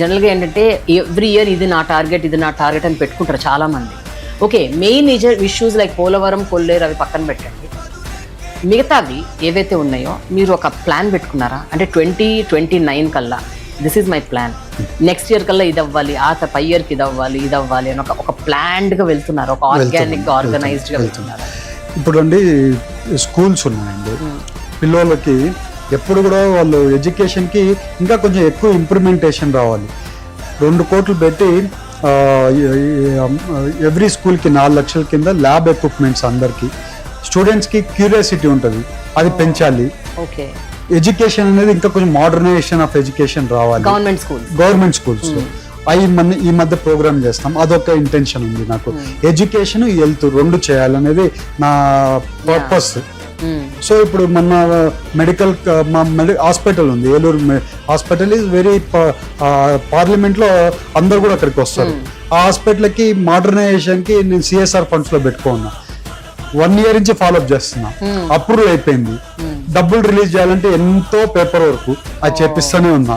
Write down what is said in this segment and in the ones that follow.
జనరల్గా ఏంటంటే every year ఇది నా టార్గెట్ ఇది నా టార్గెట్ అని పెట్టుకుంటారు చాలా మంది okay main issues like Polavaram Kolleru అవి పక్కన పెట్టండి. మిగతావి ఏవైతే ఉన్నాయో మీరు ఒక ప్లాన్ పెట్టుకున్నారా? అంటే ట్వంటీ ట్వంటీ నైన్ కల్లా this is my plan next year కల్లా ఇది అవ్వాలి ఆ పై ఇయర్కి ఇది అవ్వాలి ఇది అవ్వాలి అని ఒక ఒక planned గా వెళ్తున్నారు ఒక ఆర్గానిక్ ఆర్గనైజ్డ్గా వెళ్తున్నారు. ఇప్పుడు అండి స్కూల్స్ ఉన్నాయండి. పిల్లలకి ఎప్పుడు కూడా వాళ్ళు ఎడ్యుకేషన్కి ఇంకా కొంచెం ఎక్కువ ఇంప్రూవ్మెంటేషన్ రావాలి. రెండు కోట్లు పెట్టి ఎవ్రీ స్కూల్కి నాలుగు లక్షల కింద ల్యాబ్ ఎక్విప్మెంట్స్ అందరికీ. స్టూడెంట్స్కి క్యూరియాసిటీ ఉంటుంది. అది పెంచాలి. ఓకే. ఎడ్యుకేషన్ అనేది ఇంకా కొంచెం మోడర్నైజేషన్ ఆఫ్ ఎడ్యుకేషన్ రావాలి. గవర్నమెంట్ స్కూల్ గవర్నమెంట్ స్కూల్స్ అవి మన ఈ మధ్య ప్రోగ్రామ్ చేస్తాం. అదొక ఇంటెన్షన్ ఉంది నాకు. ఎడ్యుకేషన్ హెల్త్ రెండు చేయాలనేది నా పర్పస్ సో ఇప్పుడు మన మెడికల్ మా మెడి హాస్పిటల్ ఉంది. ఏలూరు హాస్పిటల్ ఈజ్ వెరీ పార్లమెంట్లో అందరు కూడా అక్కడికి వస్తారు. ఆ హాస్పిటల్కి మోడర్నైజేషన్కి నేను సిఎస్ఆర్ ఫండ్స్లో పెట్టుకున్నా. వన్ ఇయర్ నుంచి ఫాలో అప్ చేస్తున్నా. అప్రూవ్ అయిపోయింది. డబ్బులు రిలీజ్ చేయాలంటే ఎంతో పేపర్ వర్క్ అది చేపిస్తూనే ఉన్నా.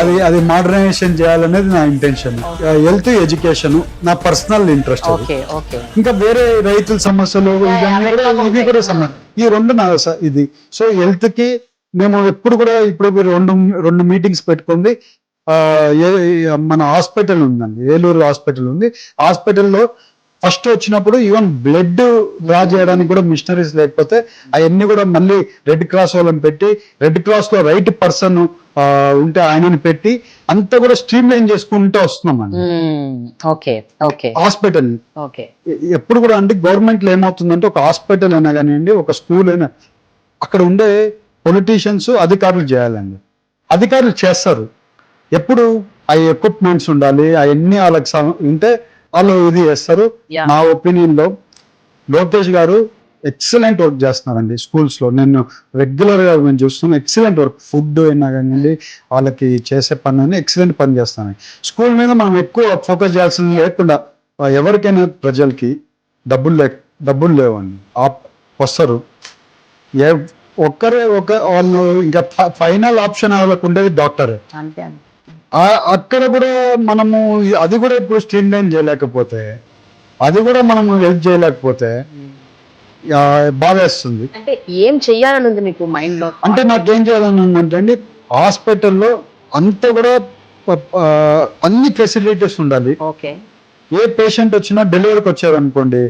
అది అది మోడర్నైజేషన్ చేయాలనేది నా ఇంటెన్షన్ హెల్త్ ఎడ్యుకేషన్ నా పర్సనల్ ఇంట్రెస్ట్ ఇంకా వేరే రైతుల సమస్యలు ఇవి కూడా సమస్య. ఈ రెండు నా ఇది. సో హెల్త్కి మేము ఎప్పుడు కూడా ఇప్పుడు మీరు రెండు రెండు మీటింగ్స్ పెట్టుకుంది. ఏ- మన హాస్పిటల్ ఉందండి. ఏలూరు హాస్పిటల్ ఉంది. హాస్పిటల్లో ఫస్ట్ వచ్చినప్పుడు ఈవెన్ బ్లడ్ డ్రా చేయడానికి కూడా మిషనరీస్ లేకపోతే అవన్నీ కూడా మళ్ళీ రెడ్ క్రాస్ వాళ్ళని పెట్టి రెడ్ క్రాస్లో రైట్ పర్సన్ ఉంటే ఆయనని పెట్టి అంతా కూడా స్ట్రీమ్ లైన్ చేసుకుంటూ వస్తున్నాం అండి ఓకే ఓకే. హాస్పిటల్. ఎప్పుడు కూడా అంటే గవర్నమెంట్లో ఏమవుతుందంటే ఒక హాస్పిటల్ అయినా కానివ్వండి ఒక స్కూల్ అయినా అక్కడ ఉండే పొలిటీషియన్స్ అధికారులు చేయాలండి. అధికారులు చేస్తారు. ఎప్పుడు ఆ ఎక్విప్మెంట్స్ ఉండాలి అవన్నీ వాళ్ళకి ఉంటే వాళ్ళు ఇది చేస్తారు. నా ఒపీనియన్లో లోకేష్ గారు ఎక్సలెంట్ వర్క్ చేస్తున్నారండి స్కూల్స్లో. నేను రెగ్యులర్గా మేము చూస్తున్నాం ఎక్సలెంట్ వర్క్ ఫుడ్ అయినా కానివ్వండి వాళ్ళకి చేసే పని అని ఎక్సలెంట్ పని చేస్తాను స్కూల్ మీద మనం ఎక్కువ ఫోకస్ చేయాల్సింది లేకుండా ఎవరికైనా ప్రజలకి డబ్బులు లే డబ్బులు లేవండి. వస్తారు. ఏ ఒక్కరే ఒక వాళ్ళు ఇంకా ఫైనల్ ఆప్షన్ వాళ్ళకు ఉండేది డాక్టరే అక్కడ కూడా మనము అది కూడా ఇప్పుడు స్ట్రీమ్ లైన్ చేయలేకపోతే అది కూడా మనము హెల్ప్ చేయలేకపోతే ఆ, బాధేస్తుంది. అంటే ఏం చెయ్యాలని ఉంది మీకు మైండ్లో అంటే నాకేం చేయాలని అండి హాస్పిటల్లో అంతా కూడా అన్ని ఫెసిలిటీస్ ఉండాలి. ఓకే. ఏ పేషెంట్ వచ్చినా డెలివరీకి వచ్చారనుకోండి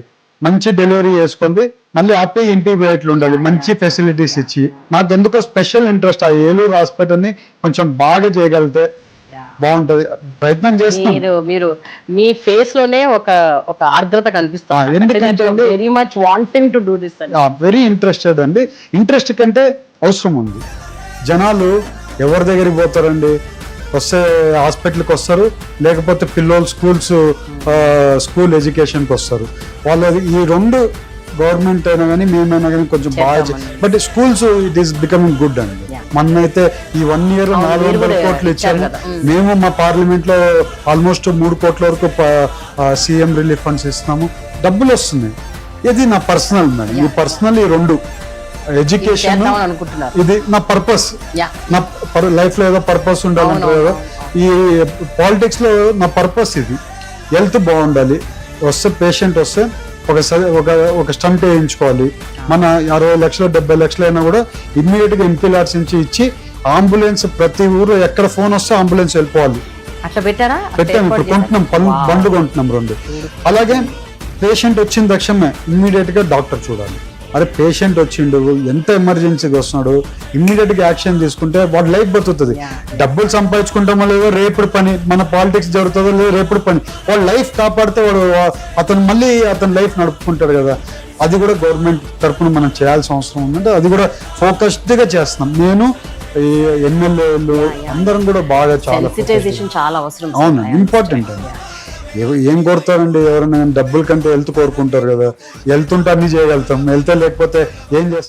మంచి డెలివరీ చేసుకుంది మళ్ళీ హ్యాపీ ఇంటికి పోయేట్లు ఉండాలి మంచి ఫెసిలిటీస్ ఇచ్చి. నాకు ఎందుకో స్పెషల్ ఇంట్రెస్ట్ ఆ ఏలూరు హాస్పిటల్ని కొంచెం బాగా చేయగలిగితే బాగుంటది. ప్రయత్నం చేస్తాం. మీరు మీరు మీ ఫేస్లోనే ఒక ఒక ఆర్ద్రత కనిపిస్తుంది. Very much wanting to do this very interested అండి. ఇంట్రెస్ట్ కంటే అవసరం ఉంది. జనాలు ఎవరి దగ్గరికి పోతారండి? వస్తే హాస్పిటల్కి వస్తారు. లేకపోతే పిల్లలు స్కూల్స్ స్కూల్ ఎడ్యుకేషన్కి వస్తారు. వాళ్ళది ఈ రెండు గవర్నమెంట్ అయినా కానీ మేమైనా కానీ కొంచెం బాగా. But schools it is becoming good అండి. మొన్నైతే ఈ వన్ ఇయర్ నాలుగు వందల కోట్లు ఇచ్చాము. మేము. మా పార్లమెంట్లో ఆల్మోస్ట్ మూడు కోట్ల వరకు సీఎం రిలీఫ్ ఫండ్స్ ఇస్తున్నాము. డబ్బులు వస్తున్నాయి. ఇది నా పర్సనల్ మేడం ఈ పర్సనల్ ఈ రెండు. ఎడ్యుకేషన్ ఇది నా పర్పస్ నా లైఫ్లో ఏదో పర్పస్ ఉండాలంటారు అవును, కదా. ఈ పాలిటిక్స్లో నా పర్పస్ ఇది. హెల్త్ బాగుండాలి. వస్తే పేషెంట్ వస్తే ఒక ఒక ఒక స్టంట్ వేయించుకోవాలి. మన అరవై లక్షలు డెబ్బై లక్షలు అయినా కూడా ఇమ్మీడియట్గా ఎంపీలార్స్ నుంచి ఇచ్చి అంబులెన్స్ ప్రతి ఊరు ఎక్కడ ఫోన్ వస్తే అంబులెన్స్ వెళ్ళిపోవాలి. అట్లా పెట్టారా? పెట్టాము ఇప్పుడు కొంటున్నాం Wow. బండ్లు కొంటున్నాం రెండు. అలాగే పేషెంట్ వచ్చిన తక్షణమే ఇమ్మీడియట్గా డాక్టర్ చూడాలి. అరే పేషెంట్ వచ్చిండు ఎంత ఎమర్జెన్సీగా వస్తున్నాడు ఇమ్మీడియట్గా యాక్షన్ తీసుకుంటే వాడు లైఫ్ బతుకుతుంది. డబ్బులు సంపాదించుకుంటామో లేదో రేపుడు పని మన పాలిటిక్స్ జరుగుతుందో లేదో రేపుడు పని. వాడు లైఫ్ కాపాడితే వాడు అతను మళ్ళీ అతని లైఫ్ నడుపుకుంటాడు కదా. అది కూడా గవర్నమెంట్ తరపున మనం చేయాల్సిన అవసరం ఉందంటే అది కూడా ఫోకస్డ్గా చేస్తున్నాం. నేను ఈ ఎమ్మెల్యేలు అందరం కూడా బాగా చాలా చాలా అవసరం. అవును ఇంపార్టెంట్ అండి. ఏం కోరుతారండి? ఎవరైనా డబ్బుల కంటే హెల్త్ కోరుకుంటారు కదా. హెల్త్ ఉంటే అన్ని చేయగలుగుతాం. హెల్త్ లేకపోతే ఏం చేస్తాం?